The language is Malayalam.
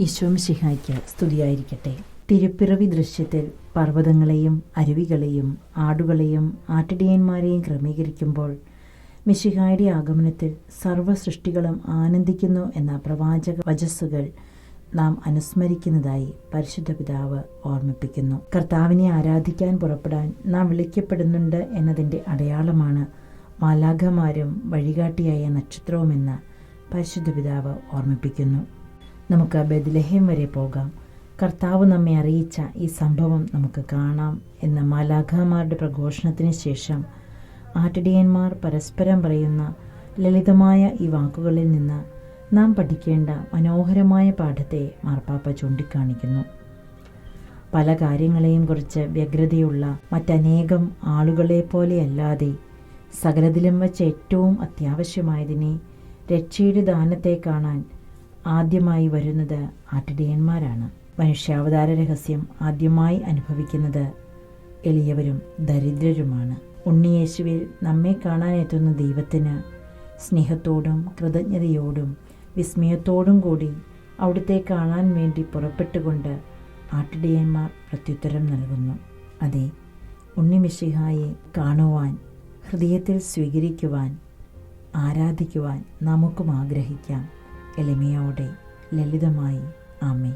ഈശോമിശിഹായ്ക്ക് സ്തുതിയായിരിക്കട്ടെ. തിരുപ്പിറവി ദൃശ്യത്തിൽ പർവതങ്ങളെയും അരുവികളെയും ആടുകളെയും ആട്ടിടിയന്മാരെയും ക്രമീകരിക്കുമ്പോൾ മിശിഹായുടെ ആഗമനത്തിൽ സർവ സൃഷ്ടികളും ആനന്ദിക്കുന്നു എന്ന പ്രവാചക വചസ്സുകൾ നാം അനുസ്മരിക്കുന്നതായി പരിശുദ്ധ പിതാവ് ഓർമ്മിപ്പിക്കുന്നു. കർത്താവിനെ ആരാധിക്കാൻ പുറപ്പെടാൻ നാം വിളിക്കപ്പെടുന്നുണ്ട് എന്നതിന്റെ അടയാളമാണ് മാലാഖമാരും വഴികാട്ടിയായ നക്ഷത്രവുമെന്ന് പരിശുദ്ധ പിതാവ് ഓർമ്മിപ്പിക്കുന്നു. നമുക്ക് ബദലഹേം വരെ പോകാം. കർത്താവ് നമ്മെ അറിയിച്ച ഈ സംഭവം നമുക്ക് കാണാം എന്ന മാലാഖമാരുടെ പ്രഘോഷണത്തിന് ശേഷം ആട്ടിടിയന്മാർ പരസ്പരം പറയുന്ന ലളിതമായ ഈ വാക്കുകളിൽ നിന്ന് നാം പഠിക്കേണ്ട മനോഹരമായ പാഠത്തെ മാർപ്പാപ്പ ചൂണ്ടിക്കാണിക്കുന്നു. പല കാര്യങ്ങളെയും കുറിച്ച് വ്യഗ്രതയുള്ള മറ്റനേകം ആളുകളെ പോലെയല്ലാതെ സകലതിലും വച്ച് ഏറ്റവും അത്യാവശ്യമായതിനെ രക്ഷയുടെ ദാനത്തെ കാണാൻ ആദ്യമായി വരുന്നത് ആട്ടിടയന്മാരാണ്. മനുഷ്യാവതാര രഹസ്യം ആദ്യമായി അനുഭവിക്കുന്നത് എളിയവരും ദരിദ്രരുമാണ്. ഉണ്ണിയേശുവിൽ നമ്മെ കാണാനെത്തുന്ന ദൈവത്തിന് സ്നേഹത്തോടും കൃതജ്ഞതയോടും വിസ്മയത്തോടും കൂടി അവിടുത്തെ കാണാൻ വേണ്ടി പുറപ്പെട്ടുകൊണ്ട് ആട്ടിടയന്മാർ പ്രത്യുത്തരം നൽകുന്നു. അതെ ഉണ്ണിമിശിഹായെ കാണുവാൻ ഹൃദയത്തിൽ സ്വീകരിക്കുവാൻ ആരാധിക്കുവാൻ നമുക്കും ആഗ്രഹിക്കാം. എളിമയോടെ ലളിതമായി. ആമേ